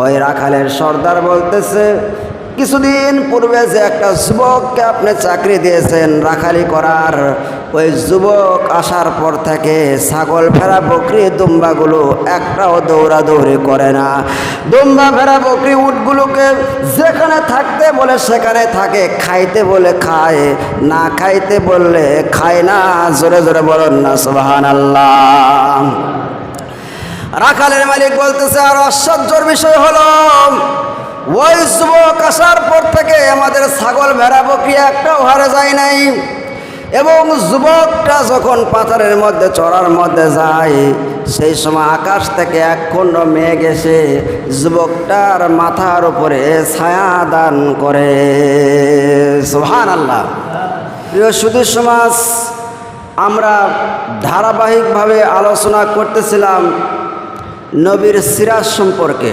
ওই রাখালের সর্দার বলতেছে, কিছুদিন পূর্বে যে একটা যুবককে আপনি চাকরি দিয়েছেন রাখালি করার, ওই যুবক আসার পর থেকে ছাগল ভেড়া বকরি দুম্বাগুলো একটাও দৌড়াদৌড়ি করে না। দুম্বা ভেড়া বকরি উটগুলোকে যেখানে থাকতে বলে সেখানে থাকে, খাইতে বলে খায়, না খাইতে বললে খায় না। জোরে জোরে বলেন না সুবাহান আল্লাহ রাখালের মালিক বলতেছে, আর আশ্চর্যর বিষয় হলো, ওই যুবক আসার পর থেকে আমাদের ছাগল ভেড়া বকরি একটাও হারে যায় নাই। এবং যুবকটা যখন পাথরের মধ্যে, চড়ার মধ্যে যায়, সেই সময় আকাশ থেকে এক খণ্ড মেঘ এসে যুবকটার মাথার উপরে ছায়া দান করে। সুহান আল্লাহ প্রিয় সুদী সমাজ, আমরা ধারাবাহিকভাবে আলোচনা করতেছিলাম নবীর সিরাজ সম্পর্কে।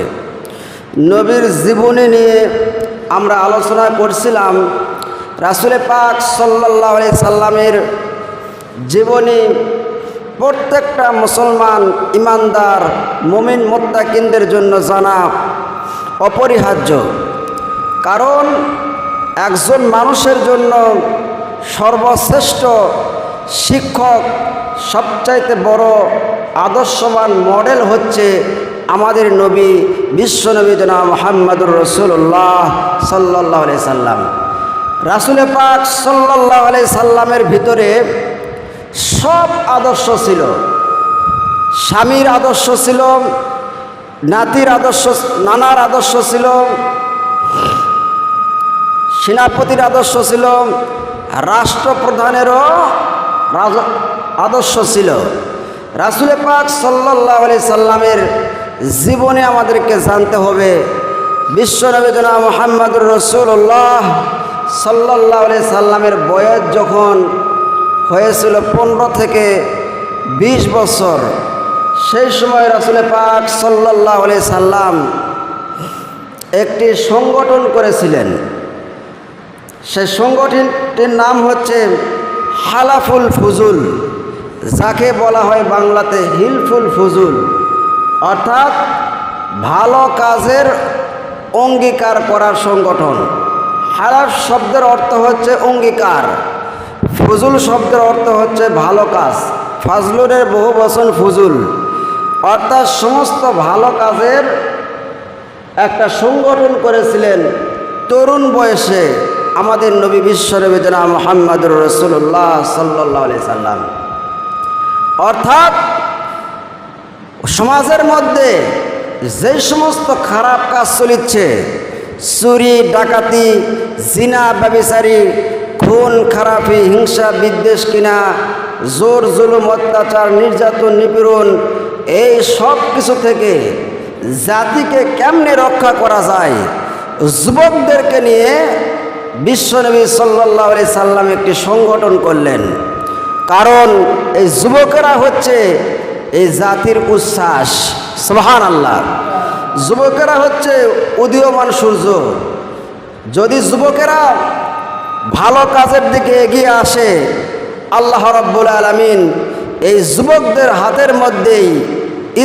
নবীর জীবনী নিয়ে আমরা আলোচনা করছিলাম। রাসুলে পাক সাল্লাহ সাল্লামের জীবনী প্রত্যেকটা মুসলমান ইমানদার, মুমিন, মোত্তাকিনদের জন্য জানা অপরিহার্য। কারণ একজন মানুষের জন্য সর্বশ্রেষ্ঠ শিক্ষক সবচাইতে বড় আদর্শবান মডেল হচ্ছে আমাদের নবী বিশ্বনবী জনা মোহাম্মদুর রসুল্লাহ সাল্লাহ আলি সাল্লাম। রাসুলে পাক সাল্লাহ আলি সাল্লামের ভিতরে সব আদর্শ ছিল। স্বামীর আদর্শ ছিল, নাতির আদর্শ, নানার আদর্শ ছিল, সেনাপতির আদর্শ ছিল, রাষ্ট্রপ্রধানেরও আদর্শ ছিল। রাসুলে পাক সাল্লাহ আলি সাল্লামের জীবনে আমাদেরকে জানতে হবে বিশ্বনবী জনা মোহাম্মদুর রসুল্লাহ সাল্লাহ আলি সাল্লামের বয়স যখন হয়েছিল পনেরো থেকে বিশ বছর, সেই সময় রাসুলে পাক সাল্লাহ আলি সাল্লাম একটি সংগঠন করেছিলেন। সেই সংগঠনটির নাম হচ্ছে হালাফুল ফুজুল। যাকে বলা হয় বাংলাতে হিলফুল ফুজুল, অর্থাৎ ভালো কাজের অঙ্গীকার করার সংগঠন। হালাফ শব্দের অর্থ হচ্ছে অঙ্গীকার। ফজুল শব্দের অর্থ হচ্ছে ভালো কাজ। ফাজলুরের বহু বচন ফুজুল। অর্থাৎ সমস্ত ভালো কাজের একটা সংগঠন করেছিলেন তরুণ বয়সে আমাদের নবী বিশ্বনবী জনা মোহাম্মদুর রসুল্লাহ সাল্লাহ আলি সাল্লাম। অর্থাৎ সমাজের মধ্যে যে সমস্ত খারাপ কাজ চলিচ্ছে, চুরি, ডাকাতি, জিনা, ব্যবিচারী, খুন, খারাপি, হিংসা, বিদ্বেষ কিনা, জোর জুলুম, অত্যাচার, নির্যাতন, নিপীড়ন, এই সব কিছু থেকে জাতিকে কেমনে রক্ষা করা যায়? যুবকদেরকে নিয়ে বিশ্বনবী সাল্লাহ সাল্লাম একটি সংগঠন করলেন। কারণ এই যুবকেরা হচ্ছে এই জাতির উচ্ছ্বাস। সোহান আল্লাহ যুবকেরা হচ্ছে উদীয়মান সূর্য। যদি যুবকেরা ভালো কাজের দিকে এগিয়ে আসে, আল্লাহ রব্বুল আলমিন এই যুবকদের হাতের মধ্যেই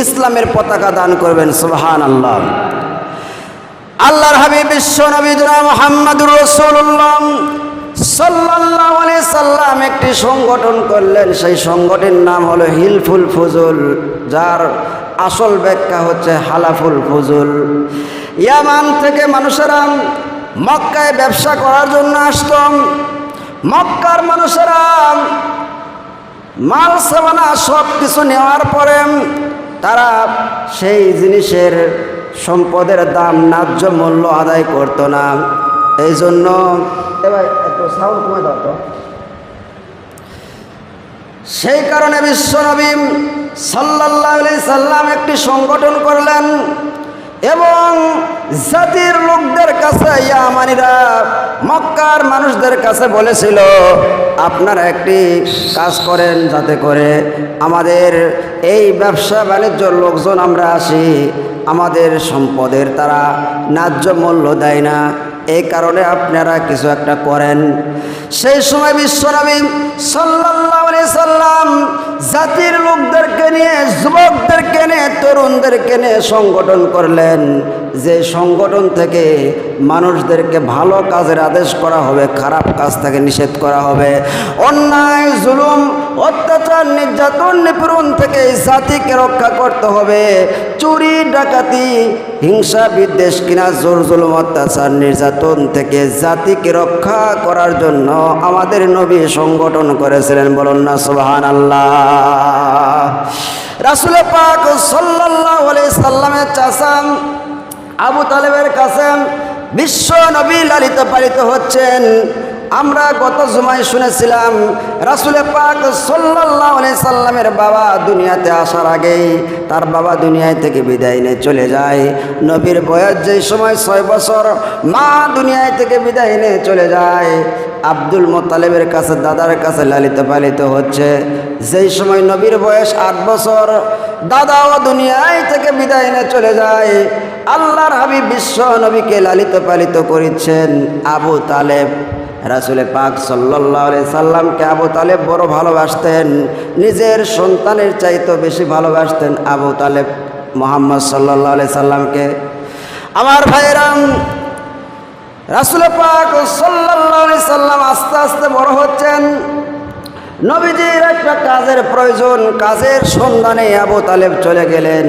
ইসলামের পতাকা দান করবেন সুবহান আল্লাহ আল্লাহর হাবিব বিশ্ব নবী মোহাম্মদুর রসুল্লাহ সাল্লাম একটি সংগঠন করলেন। সেই সংগঠনের নাম হলো হিলফুল ফুজুল, যার আসল ব্যাখ্যা হচ্ছে হালাফুল ফুজুল। ইয়ামান থেকে মানুষেরা মক্কায় ব্যবসা করার জন্য আসতম মক্কার মানুষেরা মাল সামানা সব কিছু নেওয়ার পরে তারা সেই জিনিসের সম্পদের দাম, ন্যায্য মূল্য আদায় করতো না। এই জন্য একটু সাউন্ড কমে দাও তো। সেই কারণে বিশ্ব বিশ্বনবী সাল্লাহ সাল্লাম একটি সংগঠন করলেন এবং জাতির লোকদের কাছে ইয়ামানিরা মক্কার মানুষদের কাছে বলেছিল, আপনারা একটি কাজ করেন যাতে করে আমাদের এই ব্যবসা বাণিজ্যর লোকজন আমরা আসি। আমাদের সম্পদের তারা ন্যায্য মূল্য দেয় না। এই কারণে আপনারা কিছু একটা করেন। সেই সময় বিশ্বনবী আলাইহি সাল্লাম জাতির লোকদেরকে নিয়ে, যুবকদেরকে নিয়ে, তরুণদেরকে নিয়ে সংগঠন করলেন। যে সংগঠন থেকে মানুষদেরকে ভালো কাজের আদেশ করা হবে, খারাপ কাজ থেকে নিষেধ করা হবে। অন্যায়, জুলুম, অত্যাচার, নির্যাতন, নিপীড়ন থেকে জাতিকে রক্ষা করতে হবে। চুরি, ডাকাতি, হিংসা, বিদ্বেষ কিনা, জোর জুলুম, অত্যাচার, নির্যাতন থেকে জাতিকে রক্ষা করার জন্য আমাদের নবী সংগঠন করেছিলেন, বলুন না সুবাহান আল্লাহ রাসুল পাক সাল্লাহ সাল্লামের চাষাম আবু তালেবের কাছে বিশ্ব নবী লালিত পালিত হচ্ছেন। আমরা গত জুমায় শুনেছিলাম রাসুলে পাক সাল্লাহ সাল্লামের বাবা দুনিয়াতে আসার আগেই তার বাবা দুনিয়ায় থেকে বিদায় নিয়ে চলে যায়। নবীর বয়স যেই সময় ছয় বছর, মা দুনিয়ায় থেকে বিদায় নিয়ে চলে যায়। আব্দুল মোতালেবের কাছে, দাদার কাছে লালিত পালিত হচ্ছে। যেই সময় নবীর বয়স আট বছর দাদাও দুনিয়ায় থেকে বিদায় নিয়ে চলে যায়। আল্লাহর হাবিব বিশ্ব নবীকে লালিত পালিত করেছেন। আবু তালেব, রাসুলে পাক সাল্লাহ সাল্লামকে আবু তালেব বড় ভালোবাসতেন। নিজের সন্তানের চাইতে বেশি ভালোবাসতেন আবু তালেব মোহাম্মদ সাল্লাহ সাল্লামকে। আমার ভাইরাম রাসুল পাক সাল্লাহ সাল্লাম আস্তে আস্তে বড় হচ্ছেন। নবীজির একটা কাজের প্রয়োজন, কাজের সন্ধানে আবু তালেব চলে গেলেন।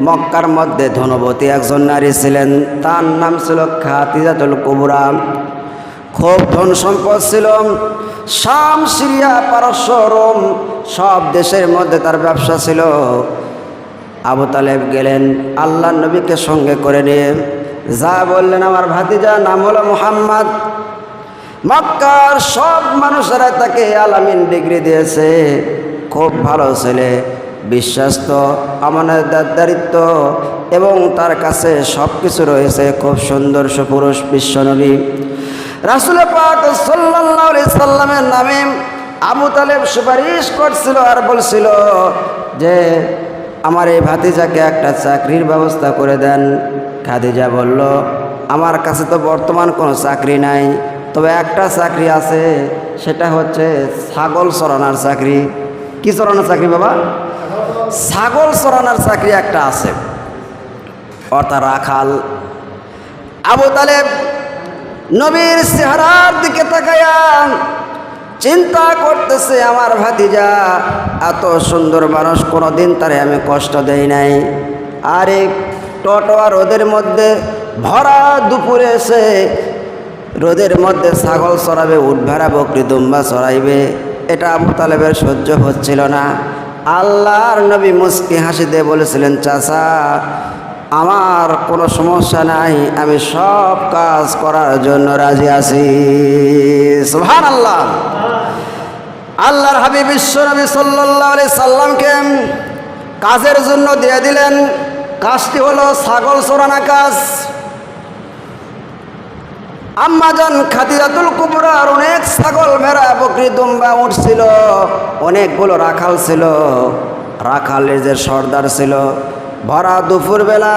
মক্কার মধ্যে ধনবতী একজন নারী ছিলেন, তার নাম ছিল খাতিজাতুল কুবরা। খুব ধন সম্পদ ছিল। শাম, সিরিয়া, পারস্য, রোম, সব দেশের মধ্যে তার ব্যবসা ছিল। আবু তালেব গেলেন আল্লাহ নবীকে সঙ্গে করে নিয়ে, যা বললেন আমার ভাতিজা, নাম হলো মোহাম্মদ। মক্কার সব মানুষেরা তাকে আলামিন ডিগ্রি দিয়েছে। খুব ভালো ছেলে, বিশ্বাস্ত আমানতদারিত্ব এবং তার কাছে সব কিছু রয়েছে। খুব সুন্দর সুপুরুষ বিশ্বনবী রাসুল পাক সাল্লাহ সাল্লামের নামে আবু তালেব সুপারিশ করছিল আর বলছিল যে, আমার এই ভাতিজাকে একটা চাকরির ব্যবস্থা করে দেন। খাদিজা বলল, আমার কাছে তো বর্তমান কোনো চাকরি নাই। তবে একটা চাকরি আছে, সেটা হচ্ছে ছাগল চরানোর চাকরি। কি চরানোর চাকরি বাবা? ছাগল চরানোর চাকরি একটা আছে। অর্থাৎ রাখাল। আবু তালেব নবীর চেহারার দিকে তাকায়া চিন্তা করতেছে, আমার ভাতিজা, এত সুন্দর মানুষ, কোনোদিন তারে আমি কষ্ট দেই নাই। আর টটোয়া রোদের মধ্যে ভরা দুপুরে এসে রোদের মধ্যে ছাগল চড়াবে উঠভাড়া বকরি দুম্বা চড়াইবে, এটা আবু তালেবের সহ্য হচ্ছিল না। আল্লাহর নবী মুস্কি হাসি দিয়ে বলেছিলেন, চাচা, আমার কোনো সমস্যা নাই, আমি সব কাজ করার জন্য রাজি আছি। সুহান আল্লাহ আল্লাহর হাবিব বিশ্ব নবী সাল্লাহ আলি সাল্লামকে কাজের জন্য দিয়ে দিলেন। কাজটি হলো ছাগল চোরানা কাজ। আম্মাজান খাদিজাতুল কুবরার অনেক ছাগল ভেড়া বকরি দুম্বা উঠছিল, অনেকগুলো রাখাল ছিল। রাখালের যে সর্দার ছিল, ভরা দুপুর বেলা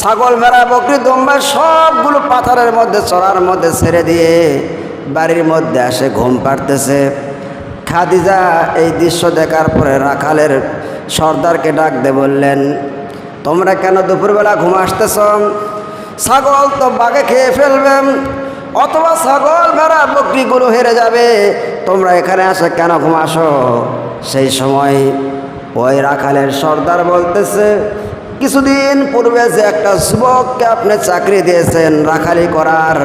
ছাগল ভেড়া বকরি দুম্বা সবগুলো পাথরের মধ্যে, চড়ার মধ্যে ছেড়ে দিয়ে বাড়ির মধ্যে আসে ঘুম পাড়তেছে। খাদিজা এই দৃশ্য দেখার পরে রাখালের সর্দারকে ডাক দে বললেন, তোমরা কেন দুপুরবেলা ঘুম আসতেছ? ছাগল তো বাঘে খেয়ে ফেলবেন, অথবা ছাগল ভেড়া বকরিগুলো হেরে যাবে। তোমরা এখানে আসো কেন ঘুমাসো? সেই সময় ওই রাখালের সর্দার বলতেছে কিছুদিন পূর্বে যে একটা যুবককে আপনি চাকরি দিয়েছেন রাখালি করার,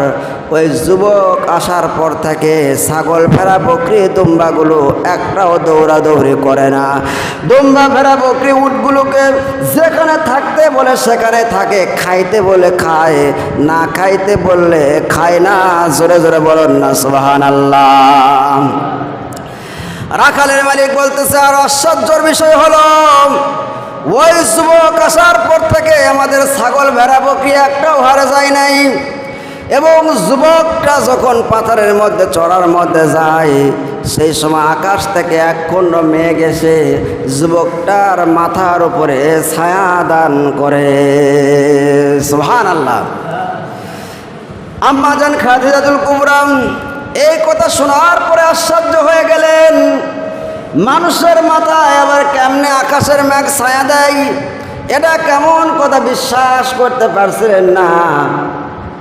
ওই যুবক আসার পর থেকে ছাগল ফেরা বকরি দুম্বাগুলো একটাও দৌড়াদৌড়ি করে না। দুম্বা ফেরা বকরি উটগুলোকে যেখানে থাকতে বলে সেখানে থাকে, খাইতে বলে খায়, না খাইতে বললে খায় না, জোরে জোরে বলুন না সুবাহান আল্লাহ রাখালের মালিক বলতেছে, আর আশ্চর্যর বিষয় হলো ওই যুবক আসার পর থেকে আমাদের ছাগল ভেড়া বকরি একটাও হারে যায় নাই। এবং যুবকটা যখন পাথরের মধ্যে, চড়ার মধ্যে যায়, সেই সময় আকাশ থেকে এক খণ্ড মেঘ এসে যুবকটার মাথার উপরে ছায়া দান করে। সুহান আল্লাহ আম্মাজান খাদিজাতুল কুবরাম এই কথা শোনার পরে আশ্চর্য হয়ে গেলেন। মানুষের মাথায় আবার কেমনে আকাশের মেঘ ছায়া দেয়? এটা কেমন কথা বিশ্বাস করতে পারছিলেন না।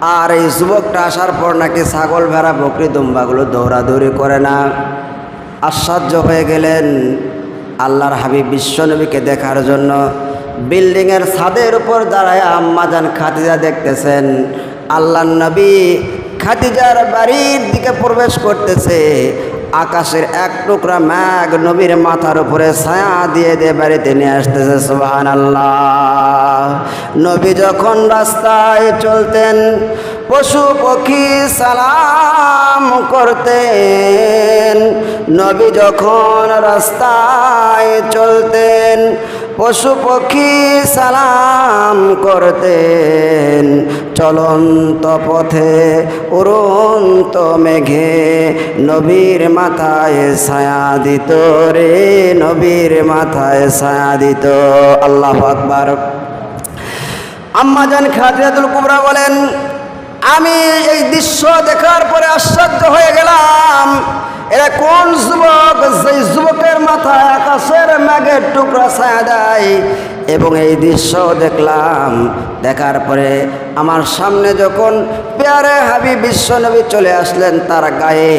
আর এই যুবকটা আসার পর নাকি ছাগল ভেড়া, বকরি, দুম্বাগুলো দৌড়াদৌড়ি করে না। আশ্চর্য হয়ে গেলেন আল্লাহর হাবিব বিশ্বনবীকে দেখার জন্য। বিল্ডিংয়ের ছাদের উপর দাঁড়ায় আম্মাজান খাদিজা দেখতেছেন। আল্লাহ নবী খাদিজার বাড়ির দিকে প্রবেশ করতেছে। আকাশের এক টুকরা ম্যাগ নবীর মাথার উপরে ছায়া দিয়ে দিয়ে বাড়িতে নিয়ে আসতেছে আল্লাহ নবী যখন রাস্তায় চলতেন, পশু পক্ষী সালাম করতেন। নবী যখন রাস্তায় চলতেন, পশু পক্ষী সালাম করতেন। চলন্ত পথে, উড়ন্ত মেঘে নবীর মাথায় ছায়া দিত রে, নবীর মাথায় ছায়া দিত। আল্লাহ আকবার। আম্মাজান খাদিজাতুল কুবরা বলেন, আমি এই দৃশ্য দেখার পরে আশ্চর্য হয়ে গেলাম। এরা কোন যুবক? যেই যুবকের মাথায় আকাশের ম্যাগের টুকরা ছায়া দেয়। এবং এই দৃশ্য দেখলাম, দেখার পরে আমার সামনে যখন পেয়ারে হাবি বিশ্বনবী চলে আসলেন, তার গায়ে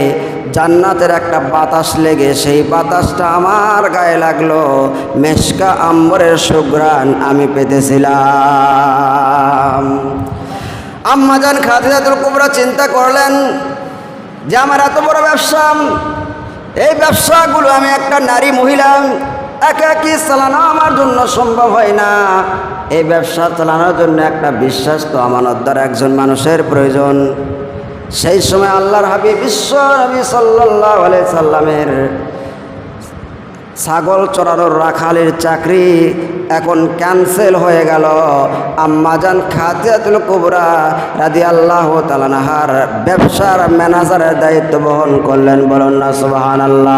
জান্নাতের একটা বাতাস লেগে, সেই বাতাসটা আমার গায়ে লাগল। মেশকা আম্বরের সুগ্রাণ আমি পেতেছিলাম। আম্মাজান খাদিজাতুল কুবরা চিন্তা করলেন যে, আমার এত বড় ব্যবসা, এই ব্যবসাগুলো আমি একটা নারী মহিলা একে একই চালানো আমার জন্য সম্ভব হয় না। এই ব্যবসা চালানোর জন্য একটা বিশ্বাস বিশ্বাস্ত আমানতদার একজন মানুষের প্রয়োজন। সেই সময় আল্লাহর হাবি বিশ্ব নবী সাল্লাহ সাল্লামের ছাগল চড়ানোর রাখালের চাকরি এখন ক্যান্সেল হয়ে গেল। আম্মাজান খাদিয়াতুল কুবরা রাদি আল্লাহ তালানাহার ব্যবসার ম্যানেজারের দায়িত্ব বহন করলেন। বলুন না সুবাহান আল্লাহ